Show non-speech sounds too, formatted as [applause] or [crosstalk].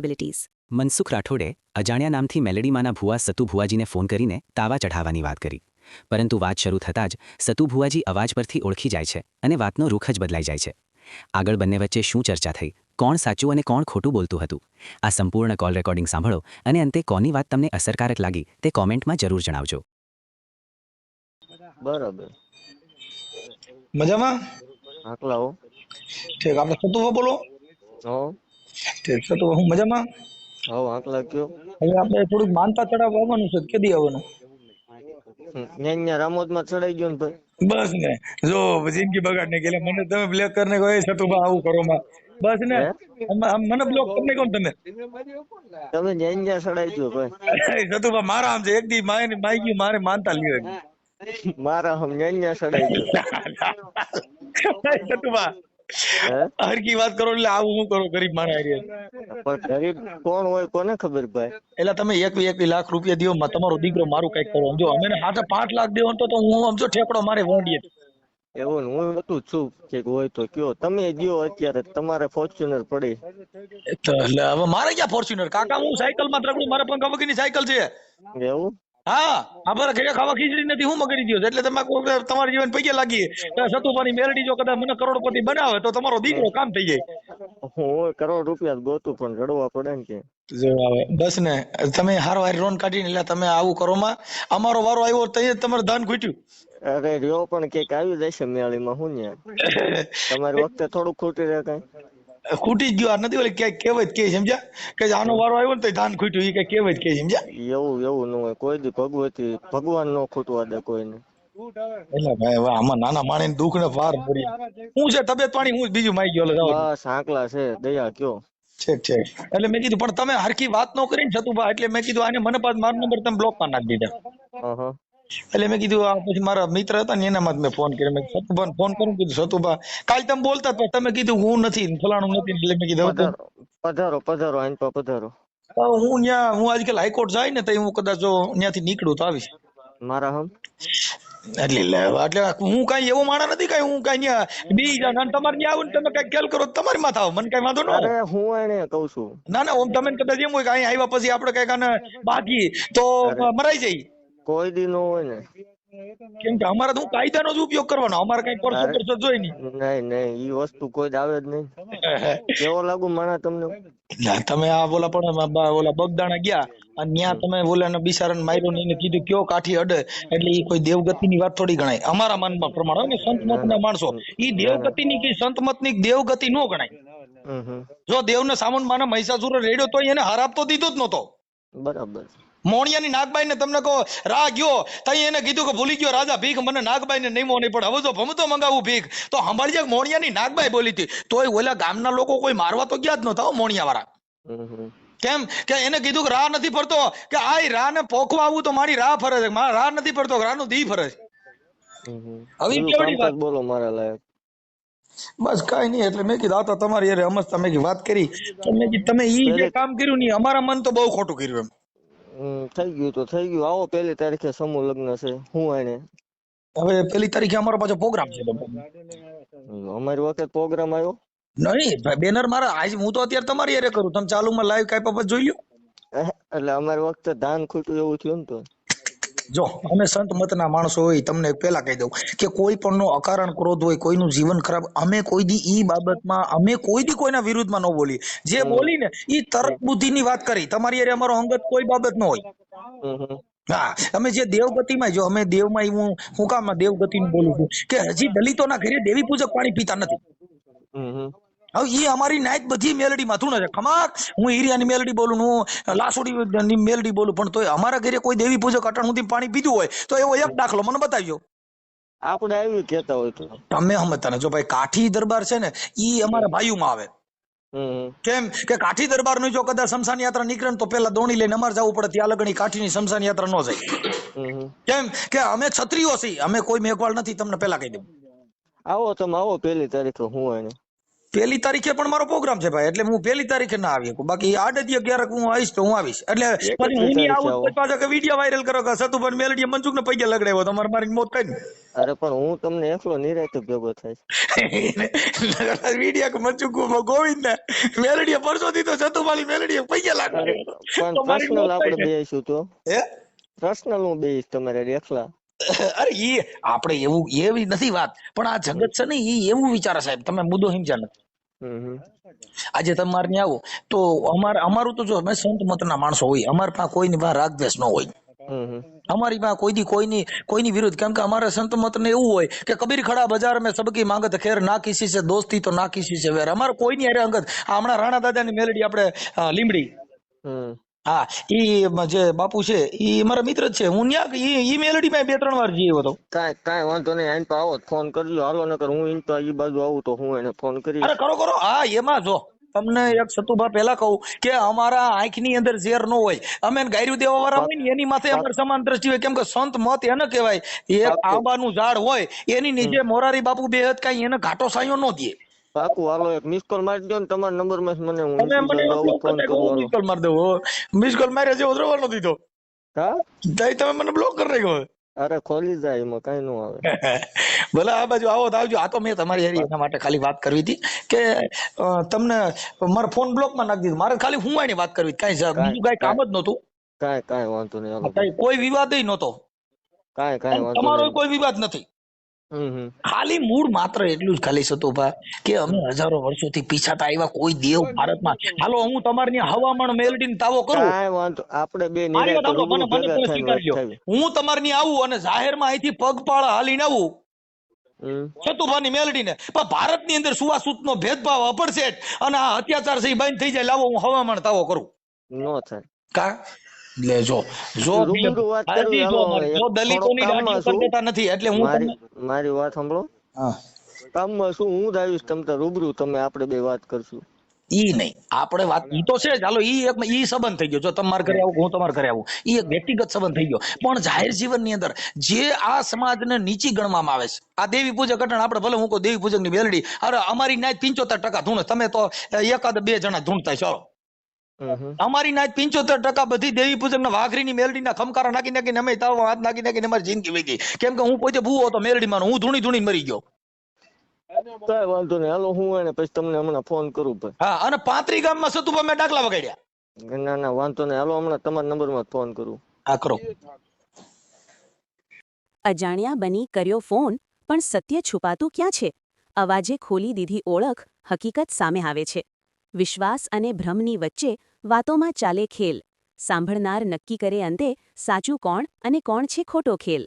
abilities. Mansukh રાઠોડે અજાણ્યા નામથી મેલેડીમાંના ભુવા સતુ ભુવાજીને ફોન કરીને તાવા ચઢાવવાની વાત કરી. પરંતુ વાત શરૂ થતાં જ સતુ ભુવાજી અવાજ પરથી ઓળખી જાય છે અને વાતનો રૂખ જ બદલાઈ જાય છે. આગળ બંને વચ્ચે શું ચર્ચા થઈ કોણ સાચું અને કોણ ખોટું બોલતું હતું? આ સંપૂર્ણ કોલ રેકોર્ડિંગ સાંભળો અને અંતે કોની વાત તમને અસરકારક લાગી તે કોમેન્ટમાં જરૂર જણાવજો. બરાબર. મજામાં? આકલા ઠીક આપણે સતુભા બોલો. હો. ઠીક તો હું મજામાં? હા આકલા લાગ્યો. હવે આપણે થોડુંક માનતા ચડાવવા આવવાનું છે કેદી આવવાનું? ન્યા રામોદ ચડાઈ ગયો ને ભાઈ. બસ ને જો જિંદગી બગાડ ગયેલા. મને તમે બ્લેક કરીને કહો સતુભા આવું કરો માં બસ ને આમ- આમ મને બ્લોક કરીને કહો તમે. તમે ન્યા ન્યા ચડાઈ ગયો ભાઈ. સતુભા મારા આમ છે એક દી માય ને માઈ ગયું મારે માનતા લ્યો મારા હમ ન્યા ચડાઈ ગયો. [laughs] સતુભા હરકી વાત કરો એટલે આવું હું કરો ગરીબ માણા પણ ગરીબ કોણ હોય કોને ખબર ભાઈ? એટલે તમે એક એક લાખ રૂપિયા દ્યો તમારો દીકરો મારું કંઈક કરો. સમજો અમે હાથે પાંચ લાખ દેવો ને તો હું સમજો ઠેકડો મારે વોંડીએ. એવું હું હતું છું કે હોય તો કયો. તમે ગયો અત્યારે તમારે ફોર્ચ્યુનર પડી. એટલે હવે મારે ક્યાં ફોર્ચ્યુનર? કાકા હું સાયકલમાં ત્રગડું મારે પંખા વગરની સાયકલ છે. એવું? હા અમારા ઘરે ખાવા ખીચડી નથી હું મગડી ગયો એટલે તમે કોઈ જીવન પૈકે લાગી તો સતુભાની મેલડી જો કદાચ મને કરોડપતિ બનાવે તો તમારો દીકરો કામ થઈ જાય. હું કરોડ રૂપિયા ગોતું પણ રડવા પડે ને કે જો આવે. બસ ને તમે હારો હારી રોન કાઢીને એટલે તમે આવું કરો માં. અમારો વારો આવ્યો તો અહીંયા તમારે ધાન ખૂટ્યું અરે રહ્યો પણ કેક આવી જશે મેળીમાં હું ને [laughs] તમારી વખતે થોડું ખૂટી રહે કઈ. ખૂટી જ ગયો આ નથી ઓલે ક્યાંક કહેવત કે સમજ્યા? કે આનો વારો આવ્યો ને તો ધાન ખૂટ્યું એ કઈ કહેવત કે સમજ્યા? એવું એવું ન હોય. કોઈ દી ભગવતી ભગવાન નો ખૂટવા દે કોઈને. એટલે ભાઈ હવે આમાં નાના માણસ દુઃખ ને પાર પડી હું છે તબિયત પાણી હું બીજું માઈ ગયો બસ આંકલા છે દયા કયો. ઠીક ઠીક. એટલે મેં કીધું પણ તમે હરખી વાત ન કરીને છતું એટલે મેં કીધું આને મને પાછ મારો નંબર તમે બ્લોકમાં નાખી દીધા. એટલે મેં કીધું આ પછી મારા મિત્ર હતા ને એનામાં જ મેં ફોન કર્યો. મેં સતુભાને ફોન કરું કીધું સતુભા. કાલ તમે બોલતા હતા તમે કીધું હું નથી ફલાણું નથી. એટલે મેં કીધું પધારો પધારો આઈન પર પધારો. હું ન્યા હું આજકાલ હાઈકોર્ટ જાય ને તો હું કદાચ જો ન્યાથી નીકળું તો આવીશ. મારા હમ? એટલે એટલે હું કઈ એવો માણસ નથી કઈ હું કઈ બી અને તમારે ન્યા આવું તમે કઈ ખેલ કરો તમારી માથા આવો મને કઈ વાંધો ન અરે હું એને કઉ છું. ના ના ઓમ તમે કદાચ એમ હોય કે અહીં આવ્યા પછી આપણે કંઈક કાને બાકી તો મરાઈ જાય. કોઈ દી નો હોય ને. કેમ કે અમારે તો હું કાયદાનો જ ઉપયોગ કરવાનો અમારે કઈ અરે. કરશો જોઈ નહીં. નહીં નહીં ઈ વસ્તુ કોઈ આવે જ નહીં. કેવો લાગુ માણા તમને? ના, તમે આ બોલા પણ ઓલા બગદાણા ગયા અને ત્યાં તમે ઓલાને બિચારાને માર્યો ને એને કીધું કયો કાઠી અડે? એટલે ઈ કોઈ દેવગતિની વાત થોડી ગણાય. અમારા મનમાં પ્રમાણે હોય ને સંત મતના માણસો. ઈ દેવગતિની કે સંત મતની દેવગતિ નો ગણાય. જો દેવને સામન માને મહિષાસુર રેડ્યો તો એને હરાપતો દીધો જ નતો બરાબર. મોણિયાની નાગબાઈને તમને કહો રા ગયો. તઈ એને કીધું કે ભૂલી ગયો રાજા ભીખ. મને નાગબાઈને નહીં નહીં પણ હવે જો ભમતો મંગાવું ભીખ તો સાંભળજે મોણિયાની નાગબાઈ બોલી હતી. તોય ઓલા ગામના લોકો કોઈ મારવા તો ગયા જ નતા હો મોણિયા વાળા હમ હમ. કેમ? કે એને કીધું કે રા નથી ફરતો. કે આ રા ને પોખવા આવું તો મારી રા ફરે છે. મારા રા નથી ફરતો રા નું દી ફરે છે. હમ હમ. હવે કેવડી વાત? બોલો મારા લાયક. બસ કઈ નહીં એટલે મેં કીધું આ તો તમારી અરે અમસ્તા મેં વાત કરી. તમે મેં કીધું તમે ઈ જે કામ કર્યું નહીં અમારા મન તો બહુ ખોટું કર્યું એમ. હમ, થઈ ગયું તો થઈ ગયું. આવો પેલી તારીખે સમૂહ લગ્ન છે. હું એને હવે પેલી તારીખે અમારો પાછો પ્રોગ્રામ છે અમારી વખતે પ્રોગ્રામ આવ્યો? નહીં બેનર મારા આજ હું તો અત્યારે તમારી યારે કરું. તમે ચાલુમાં લાઈવ કાંઈ બાબત જોઈ લ્યો. એટલે અમારી વખતે ધાન ખૂટ્યું એવું થયું ને તો? જો અમે સંત મતના માણસો હોય તમને પેલા કહી દઉં કે કોઈ પણ નો અકારણ ક્રોધ હોય કોઈનું જીવન ખરાબ અમે કોઈ દી ઈ બાબતમાં અમે કોઈ દી કોઈના વિરુદ્ધમાં ન બોલી જે બોલી ને ઈ તર્ક બુદ્ધિની વાત કરી તમારી અરે અમારો અંગત કોઈ બાબત ન હોય. હા અમે જે દેવગતિમાં જો અમે દેવમાં હું હું કામ દેવગતિ બોલું છું કે હજી દલિતોના ઘરે દેવી પૂજક પાણી પીતા નથી. હવે એ અમારી નાયત બધી મેલડીમાં થું છે ખમાક હું ઈરિયાની મેલડી બોલું હું લાસુડીની મેલડી બોલું પણ તોય અમારા ઘરે કોઈ દેવી પૂજક અટણ સુધી પાણી પીધું હોય તો એવો એક દાખલો મને બતાવ્યો આપણે આવી કેતા હોય તો. તમે સમજતા ને જો ભાઈ કાઠી દરબાર છે ને ઈ અમારા ભાઈઓમાં આવે. કેમ કે કાઠી દરબારનું જો કદાચ શમશાન યાત્રા નીકળે તો પેલા દોણી લઈને અમારે જવું પડે ત્યાં લગણી કાઠીની શમશાન યાત્રા ન જાય. કેમ કે અમે છત્રીઓ છીએ અમે કોઈ મેઘવાળ નથી તમને પેલા કહી દઉં. આવો તમે આવો પેલી તારીખે હું એને પેલી તારીખે પણ મારો પ્રોગ્રામ છે ભાઈ એટલે હું પેલી તારીખે ના આવી શકું. બાકી આડતીએ ક્યારેક હું આવીશ તો હું આવીશ. એટલે પછી હું નહીં આવું પાછા કે વીડિયો વાયરલ કરો કે સતુભાઈ મેલડીએ મનસુખ ને પૈયા લગડાવ્યો તમારે મારી મોત થઈ ને અરે પણ હું તમને એકલો નિરાતે ભેગો થાય વીડિયો કે મનસુખ ગોવિંદ ને મેલડીએ પરસો દીધો સતુભાઈ મેલડીએ પૈયા લાગડાવ્યો પણ પર્સનલ આપણે બેસીશું તો. હે? પર્સનલ હું બેસીશ તમારે એકલા. અરે એ આપણે એવું એવી નથી વાત. પણ આ જગત છે ને એ એવું વિચારે સાહેબ તમે મુદ્દો સમજ્યા નથી. આજે તમારે ત્યાં આવો તો અમારે અમારું તો જો અમે સંત મતના માણસો હોય અમાર પાસે કોઈની પાસે રાગદ્વેષ ન હોય. અમારી પાસે કોઈ દી કોઈની કોઈની વિરુદ્ધ. કેમ કે અમારે સંત મતને એવું હોય કે કબીર ખડા બજાર મેં સબકી માંગત ખેર ના કિસી છે દોસ્તી તો ના કિસી છે વેર. અમારે કોઈની અરે અંગત. હમણાં રાણા દાદાની મેલડી આપણે લીમડી. હા ઈ જે બાપુ છે ઈ મારા મિત્ર જ છે. હું ન્યા ઈ ઈ મેલડી માં બે ત્રણ વાર જઈ હતો. કાંઈ કાંઈ વાંધો નહીં આઈને તો આવો ફોન કરજો હાલો નકર હું ઈન તો આ બાજુ આવું તો હું એને ફોન કરી અરે કરો કરો. હા એમાં જો તમને એક સતુભા પહેલા કહું કે અમારા આંખની અંદર ઝેર ન હોય. અમે ગાયરું દેવા વાળા હોય ને એની માથે અમારે સમાન દ્રષ્ટિ હોય. કેમ કે સંત મત એને કહેવાય. પાક્કું. આંબાનું ઝાડ હોય એની નીચે મોરારી બાપુ બે હદ કઈ એને ઘાટો સાયો ન દે. પાકું હાલો એક મિસ કોલ મારી દો ને તમારા નંબરમાં મને હું તમે મને ફોન કરી કરું મિસ કોલ મારી દઉં મિસ કોલ માર્યા જેવો દ્રવાનો દીધો હા? તઈ તમે મને બ્લોક કરી નાખ્યો અરે ખોલી જાય એમાં કઈ ન આવે. [laughs] ભલે આ બાજુ આવો આવજો. આ તો મેં તમારી હેરી એના માટે ખાલી વાત કરવી હતી કે તમને મારો ફોન બ્લોકમાં નાખી દીધો. મારે ખાલી હું વાત કરવી કઈ બીજું કઈ કામ જ નહોતું. કાંઈ કઈ વાંધો નહીં કોઈ વિવાદ નહોતો. કાંઈ કાઈ વાંધો તમારો કોઈ વિવાદ નથી. ખાલી મૂળ માત્ર એટલું જ ખાલી સતુભા કે અમે હજારો વર્ષોથી પીછાતા આવ્યા કોઈ દેવ ભારતમાં. હાલો હું તમારી હવામાન મેલડીને તાવો કરું. વાંધો આપણે બે. હું તમારી ની આવું અને જાહેરમાં અહીંથી પગપાળા હાલીને આવું. સતુભાની મેલડીને. પણ ભારતની અંદર સુવાસુતનો ભેદભાવ અપરસેટ અને આ અત્યાચાર છે બંધ થઈ જાય લાવો હું હવામાન તાવો કરું. નો થાય. કા? લે જો જો દલિતોની થોડો ઉપર જતા નથી એટલે હું મારી વાત સાંભળો. હા. કામમાં શું હું જ આવીશ તમ તો રૂબરૂ તમે આપણે બે વાત કરશું. ઈ નહીં આપણે વાત ઈ તો છે ચાલો ઈ એક ઈ સંબંધ થઈ ગયો. જો તમારે ઘરે આવું હું તમારે ઘરે આવું. ઈ એક વ્યક્તિગત સંબંધ થઈ ગયો. પણ જાહેર જીવનની અંદર જે આ સમાજને નીચી ગણવામાં આવે છે આ દેવી પૂજક અટણ આપણે ભલે હું કહું દેવી પૂજકની બેલડી અરે અમારી ન્યાય પિંચોતેર ટકા ધૂણ. તમે તો એકાદ બે જણા ધૂણતા ચાલો અમારી નાય પિંચોતેર ટકા બધી દેવી પૂજક ને વાઘરી ની મેલડી ના ખમકારા નાખી નાખીને અમે તાવ હાથ નાખી નાખીને અમારી જિંદગી વહી ગઈ કેમ કે હું પોતે ભૂવો હતો મેલડીમાં હું ધૂણી ધૂણી મરી ગયો. કઈ વાંધો નહીં. હાલો હું એને પછી તમને હમણાં ફોન કરું ભાઈ. હા અને પાંત્રી ગામમાં સતુભા મેં ડાકલા વગાડ્યા. ના ના વાંધો નહીં. હાલો હમણાં તમારા નંબરમાં ફોન કરું. હા કરો. અજાણ્યા બની કર્યો ફોન પણ સત્ય છુપાતું ક્યાં છે? અવાજે ખોલી દીધી ઓળખ હકીકત સામે આવે છે. વિશ્વાસ અને ભ્રમની વચ્ચે વાતોમાં ચાલે ખેલ. સાંભળનાર નક્કી કરે અંતે સાચું કોણ અને કોણ છે ખોટો ખેલ?